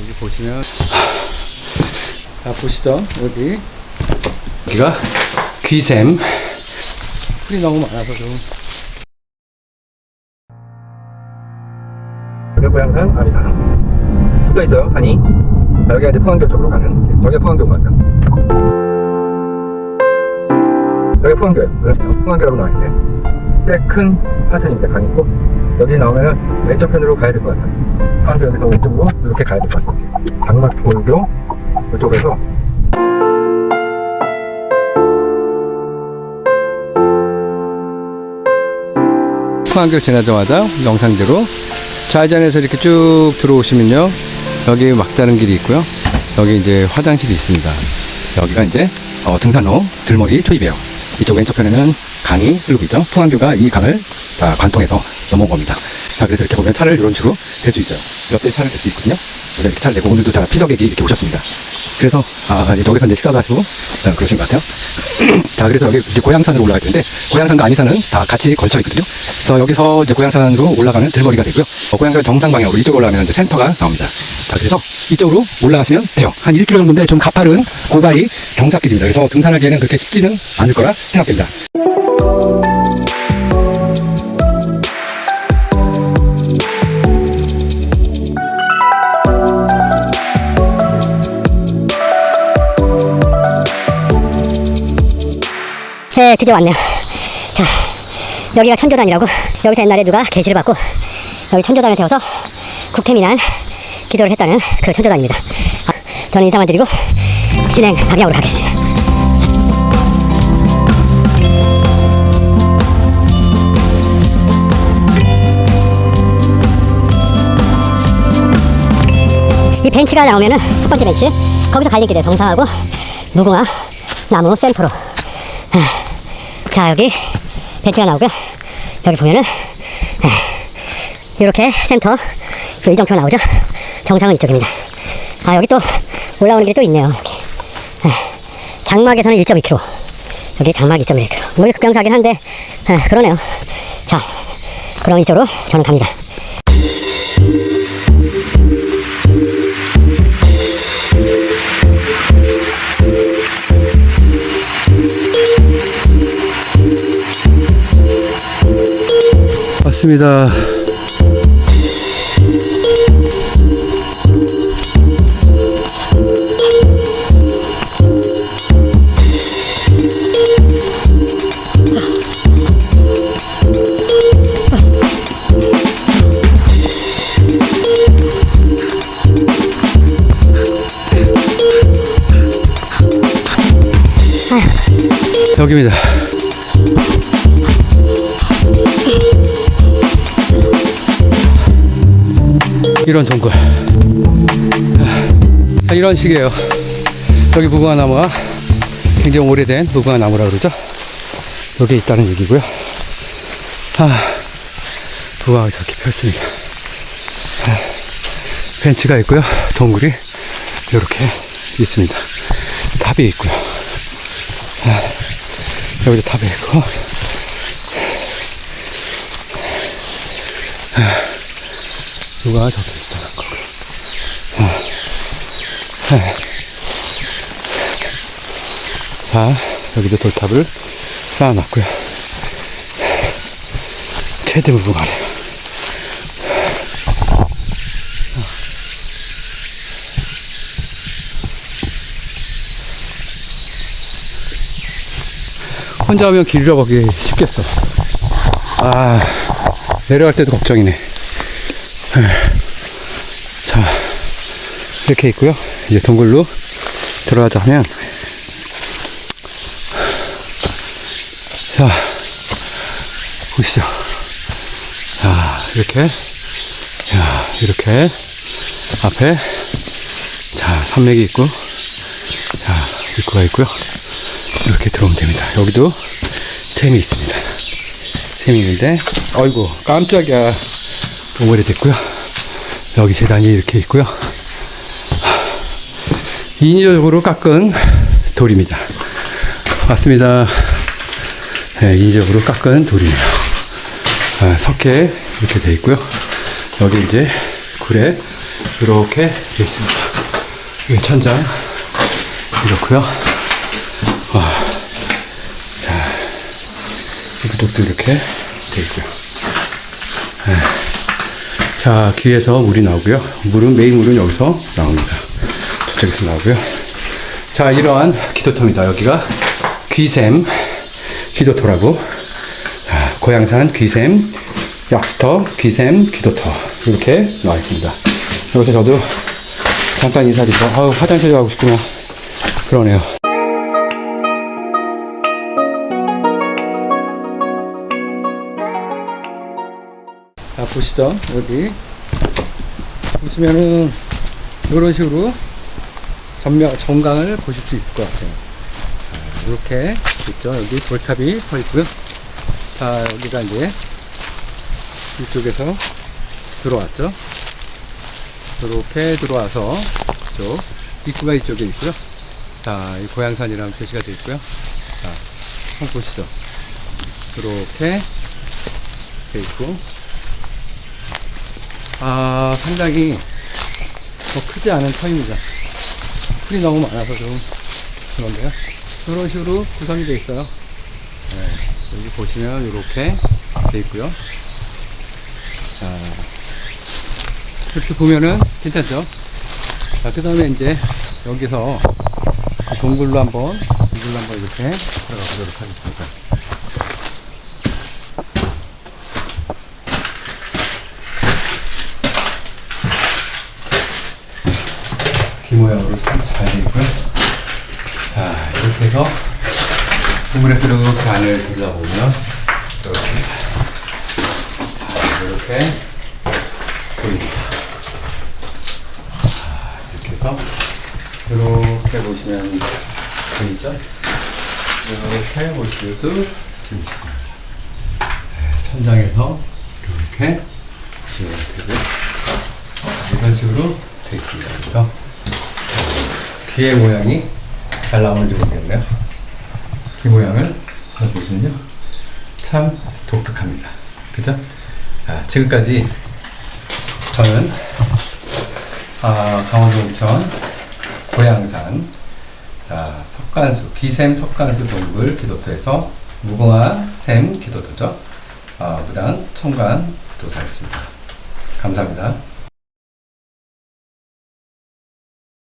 여기 보시면 자 보시죠? 여기. 여기가 귀샘. 풀이 너무 많아서 좀. 고려고양산 아리산 붙어 있어요 산이? 자, 여기가 이제 포항교 쪽으로 가는 저기가 포항교 맞아요. 여기가 포항교예요. 그렇죠? 포항교라고 나와있네 꽤큰 하천입니다 강이. 있고 여기 나오면 왼쪽 편으로 가야 될 것 같아요. 포항교 여기서 왼쪽으로 이렇게 가야 될 것 같아요. 장막골교 이쪽에서. 포항교 지나자마자 영상대로 좌회전해서 이렇게 쭉 들어오시면요. 여기 막다른 길이 있고요. 여기 이제 화장실이 있습니다. 여기가 이제 어, 등산로 들머리 초입이에요 이쪽 왼쪽 편에는 강이 흐르고 있죠. 포항교가 이 강을 다 관통해서 넘어온 겁니다. 자 그래서 이렇게 보면 차를 이런 식으로 댈 수 있어요. 몇 대 차를 댈 수 있거든요. 그래서 이렇게 차를 내고 오늘도 다 피서객이 이렇게 오셨습니다. 그래서 아 여기서 이제 식사도 하시고 어, 그러신 것 같아요. 자 그래서 여기 이제 고양산으로 올라가야 되는데 고양산과 안이산은 다 같이 걸쳐 있거든요. 그래서 여기서 이제 고양산으로 올라가는 들머리가 되고요. 어, 고양산 정상 방향으로 이쪽으로 올라가면 이제 센터가 나옵니다. 자 그래서 이쪽으로 올라가시면 돼요. 한 1km 정도인데 좀 가파른 고바리 경사길입니다. 그래서 등산하기에는 그렇게 쉽지는 않을 거라 생각됩니다 네, 드디어 왔네요. 자, 여기가 천조단이라고 여기서 옛날에 누가 계시를 받고 여기 천조단을 세워서 국태민안 기도를 했다는 그 천조단입니다. 아, 저는 인사만 드리고 진행 방향으로 가겠습니다. 이 벤치가 나오면은 첫 번째 벤치 거기서 돼요. 정상하고 무궁화 나무 센터로 자 여기 벤치가 나오고요. 여기 보면은 이렇게 센터 그 일정표가 나오죠? 정상은 이쪽입니다. 아 여기 또 올라오는 길이 또 있네요. 이렇게. 장막에서는 1.2km 여기 장막 2.1km 뭐 이게 극경사긴 한데 아, 그러네요. 자 그럼 이쪽으로 저는 갑니다 왔습니다. 여기입니다 이런 동굴. 아, 이런 식이에요. 여기 무궁화 나무가 굉장히 오래된 무궁화 나무라 그러죠? 여기 있다는 얘기고요. 아, 무궁화가 저렇게 폈습니다. 아, 벤치가 있고요. 동굴이 이렇게 있습니다. 탑이 있고요. 아, 여기도 탑이 있고 누가 저기 있다는 거고. 자, 여기도 돌탑을 쌓아놨고요. 최대 부분 아래요. 혼자 하면 길 잃어버리기 쉽겠어. 아, 내려갈 때도 걱정이네. 자, 이렇게 있고요. 이제 동굴로 들어가자 하면, 자, 보시죠. 자, 이렇게, 자, 이렇게, 앞에, 자, 산맥이 있고, 자, 입구가 있고요. 이렇게 들어오면 됩니다. 여기도 샘이 있습니다. 샘이 있는데, 어이구, 깜짝이야. 오래됐고요. 여기 재단이 이렇게 있고요. 인위적으로 깎은 돌입니다. 맞습니다. 네, 인위적으로 깎은 돌이에요. 아, 석회 이렇게 돼 있고요. 여기 이제 굴에 이렇게 되어 있습니다. 여기 천장 이렇고요. 와, 자, 이쪽도 이렇게 되어 있고요. 네. 자, 귀에서 물이 나오고요. 물은 메인 물은 여기서 나옵니다. 저쪽에서 나오고요. 자, 이러한 기도터입니다. 여기가 귀샘 기도터라고. 자, 고양산 귀샘 약수터 귀샘 기도터 이렇게 나와 있습니다. 여기서 저도 잠깐 인사드리고 아우 화장실 가고 싶구나 그러네요. 보시죠 여기 보시면은 이런 식으로 전면 정강을 보실 수 있을 것 같아요. 자, 이렇게 있죠 여기 돌탑이 서 있고요. 자 여기가 이제 이쪽에서 들어왔죠. 이렇게 들어와서 이쪽 입구가 이쪽에 있고요. 자, 이 고양산이라는 표시가 되어 있고요. 자, 한번 보시죠. 이렇게 되어 있고, 아, 상당히 뭐 크지 않은 터입니다. 풀이 너무 많아서 좀 그런데요. 이런 식으로 구성이 되어 있어요. 네, 여기 보시면 이렇게 되어 있고요. 자, 이렇게 보면은 괜찮죠? 자, 그 다음에 이제 여기서 동굴로 한번, 동굴로 한번 이렇게 들어가 보도록 하겠습니다. 모양으로 잘 되어 있고요. 자, 이렇게 해서 동굴에서 이렇게 안을 들여다보면 이렇게 자, 이렇게 보입니다. 자, 이렇게 해서 이렇게 보시면 보이죠? 이렇게 보시면도 재밌을 거예요. 네, 천장에서 이렇게 보시면 되고요. 이런 식으로 되어 있습니다. 그래서 귀의 모양이 잘 나오는지 모르겠네요. 귀 모양을 잘 보시면요. 참 독특합니다. 그죠? 자, 지금까지 저는 아, 강원도 웅천 고양산 자, 석간수 귀샘 석간수 동굴 기도터에서 무궁화 샘 기도터죠. 아, 무당 청관 도사였습니다. 감사합니다.